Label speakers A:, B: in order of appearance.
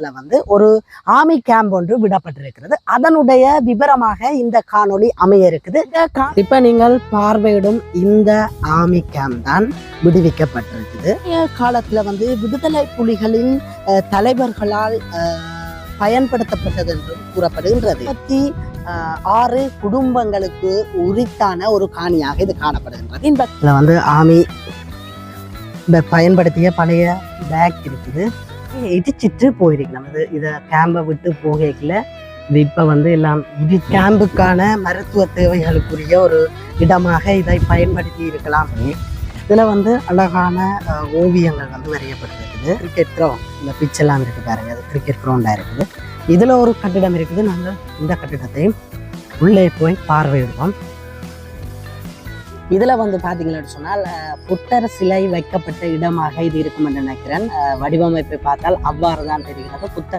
A: காலத்துல வந்து ஒரு ஆமி கேம்ப் ஒன்று விடப்பட்டிருக்கிறது. அதனுடைய விவரமாக இந்த காணொளி அமைய இருக்குது. இப்ப நீங்கள் பார்வையிடும் இந்த ஆமி கேம்ப் தான் விடுவிக்கப்பட்டிருக்குது. காலத்தில் காலத்துல வந்து விடுதலை புலிகளின் தலைவர்களால் பயன்படுத்தப்பட்டது என்றும் கூறப்படுகின்றது. இருபத்தி ஆறு குடும்பங்களுக்கு உரித்தான ஒரு காணியாக இது காணப்படுகின்றது. இந்த வந்து ஆமி பயன்படுத்திய பழைய பேக் இருக்குது. இடிச்சிட்டு போயிருக்கு. நம்ம இதை கேம்பை விட்டு போகல இது இப்போ வந்து எல்லாம் இது கேம்புக்கான மருத்துவ தேவைகளுக்குரிய ஒரு இடமாக இதை பயன்படுத்தி இருக்கலாம். இதில் வந்து அழகான ஓவியங்கள் வந்து வரையப்பட்டிருக்குது. கிரிக்கெட் கிரவுண்ட் இந்த பிச்செல்லாம் எல்லாம் இருக்குது பாருங்கள் அது கிரிக்கெட் கிரவுண்டாக இருக்குது. இதில் ஒரு கட்டிடம் இருக்குது. நாங்கள் இந்த கட்டிடத்தையும் உள்ளே போய் பார்வையிடுவோம். இதில் வந்து பார்த்தீங்கன்னு சொன்னால் புத்தர் சிலை வைக்கப்பட்ட இடமாக இது இருக்கும் என்று நினைக்கிறேன். வடிவமைப்பை பார்த்தால் அவ்வாறு தான் தெரிகிறது. புத்தர்